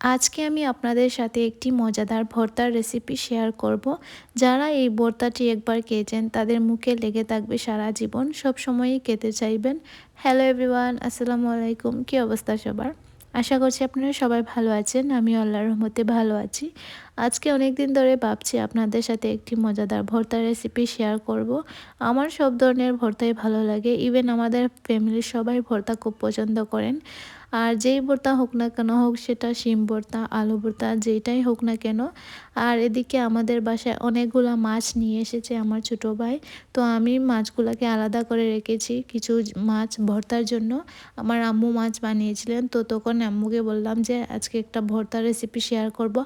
আজকে আমি আপনাদের সাথে একটি মজাদার ভর্তার রেসিপি শেয়ার করব। যারা এই ভর্তাটি একবার খেয়েছেন, তাদের মুখে লেগে থাকবে সারা জীবন। সব সময়ই খেতে চাইবেন। হ্যালো এভরিওয়ান আসসালামু আলাইকুম। কী অবস্থা সবার? আশা করছি আপনারা সবাই ভালো আছেন। আমি আল্লাহর রহমতে ভালো আছি। আজকে অনেক দিন ধরে ভাবছি আপনাদের সাথে একটি মজাদার ভর্তার রেসিপি শেয়ার করব। আমার সব ধরনের ভর্তাই ভালো লাগে। ইভেন আমাদের ফ্যামিলির সবাই ভর্তা খুব পছন্দ করেন। আর যেই ভর্তা হোক না কেন হোক সেটা শিম ভর্তা আলু ভর্তা যেটাই হোক না কেন। আর এদিকে আমাদের বাসায় অনেকগুলো মাছ নিয়ে এসেছে আমার ছোটো ভাই। তো আমি মাছগুলোকে আলাদা করে রেখেছি কিছু মাছ ভর্তার জন্য। আমার আম্মু মাছ বানিয়েছিলেন, তো তখন আম্মুকে বললাম যে, আজকে একটা ভর্তার রেসিপি শেয়ার করব।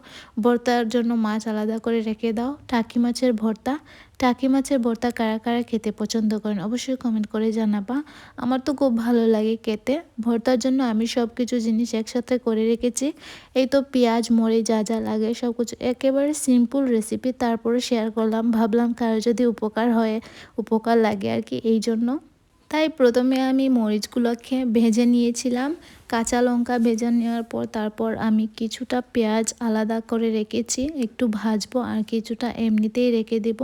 ভর্তার জন্য মাছ আলাদা করে রেখে দাও। টাকি মাছের ভর্তা। টাকি মাছের ভর্তা কারা কারা খেতে পছন্দ করেন অবশ্যই কমেন্ট করে জানাবা। আমার তো খুব ভালো লাগে খেতে। ভর্তার জন্য আমি সব কিছু জিনিস একসাথে করে রেখেছি। এই তো পেঁয়াজ মরে যা যা লাগে সব কিছু একেবারে সিম্পল রেসিপি তারপরে শেয়ার করলাম। ভাবলাম কারও যদি উপকার হয়, উপকার লাগে আর কি, এই জন্য। তাই প্রথমে আমি মরিচগুলোকে ভেজে নিয়েছিলাম। কাঁচা লঙ্কা ভেজে নেওয়ার পর তারপর আমি কিছুটা পেঁয়াজ আলাদা করে রেখেছি। একটু ভাজবো আর কিছুটা এমনিতেই রেখে দেব।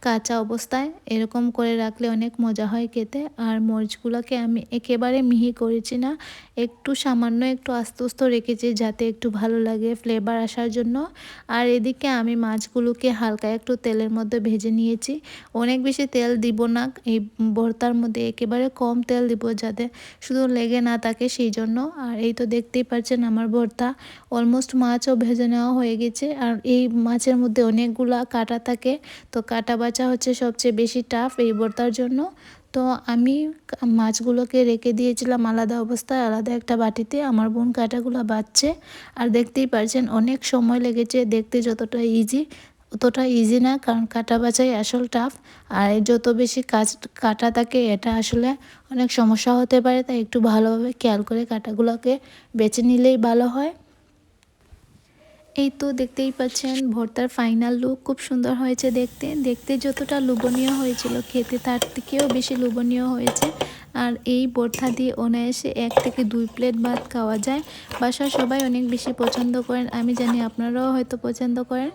কাঁচা অবস্থায় এরকম করে রাখলে অনেক মজা হয় খেতে। আর মরিচগুলোকে আমি একেবারে মিহি করেছি না। একটু সামান্য একটু আস্তে আস্তে রেখেছি যাতে একটু ভালো লাগে ফ্লেভার আসার জন্য। আর এদিকে আমি মাছগুলোকে হালকা একটু তেলের মধ্যে ভেজে নিয়েছি। অনেক বেশি তেল দিব না। এই ভর্তার মধ্যে একেবারে কম তেল দিব যাতে শুধু লেগে না থাকে সেই জন্য। আর এই তো দেখতেই পাচ্ছেন আমার ভর্তা অলমোস্ট মাছও ভেজে নেওয়া হয়ে গেছে। আর এই মাছের মধ্যে অনেকগুলা কাটা থাকে। তো কাটা বাছা হচ্ছে সবচেয়ে বেশি টাফ এই ভর্তার জন্য। তো আমি মাছগুলোকে রেখে দিয়েছিলাম আলাদা অবস্থায়, আলাদা একটা বাটিতে। আমার বোন কাটাগুলো বাচ্ছে। আর দেখতেই পারছেন অনেক সময় লেগেছে, দেখতে যতটা ইজি অতটা ইজি না, কারণ কাটা বাছাই আসল টাফ আর যত বেশি কাজ কাটা থাকে, এটা আসলে অনেক সমস্যা হতে পারে, তাই একটু ভালোভাবে খেয়াল করে কাটাগুলোকে বেছে নিলেই ভালো হয়। এই তো দেখতেই পাচ্ছেন, ভর্তার ফাইনাল লুক খুব সুন্দর হয়েছে দেখতে। দেখতে যতটা লোভনীয় হয়েছিল, খেতে তার থেকেও বেশি লোভনীয় হয়েছে। আর এই ভর্তা দিয়ে অনায়াসে এক থেকে দুই প্লেট ভাত খাওয়া যায়। বাসার সবাই অনেক বেশি পছন্দ করেন। আমি জানি আপনারাও হয়তো পছন্দ করেন।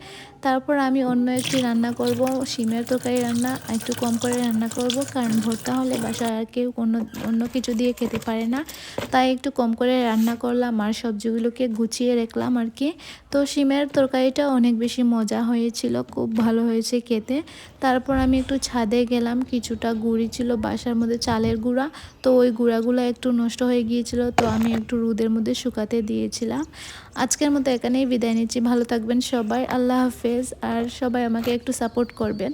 তারপর আমি অন্য একটি রান্না করব শিমের তরকারি রান্না, একটু কম করে রান্না করব, কারণ ভর্তা হলে বাসায় আর কেউ অন্য অন্য কিছু দিয়ে খেতে পারে না। তাই একটু কম করে রান্না করলাম আর সবজিগুলোকে গুছিয়ে রাখলাম আর কি। তো শিমের তরকারিটা অনেক বেশি মজা হয়েছিল, খুব ভালো হয়েছে খেতে। তারপর আমি একটু ছাদে গেলাম, কিছুটা গুঁড়ি ছিল বাসার মধ্যে চালের গুঁড়া। তো ওই গুঁড়াগুলো একটু নষ্ট হয়ে গিয়েছিল, তো আমি একটু রুদের মধ্যে শুকাতে দিয়েছিলাম। আজকের মতো এখানেই বিদায় নিচ্ছি, ভালো থাকবেন সবাই, আল্লাহ হাফেজ, আর সবাই আমাকে একটু সাপোর্ট করবেন।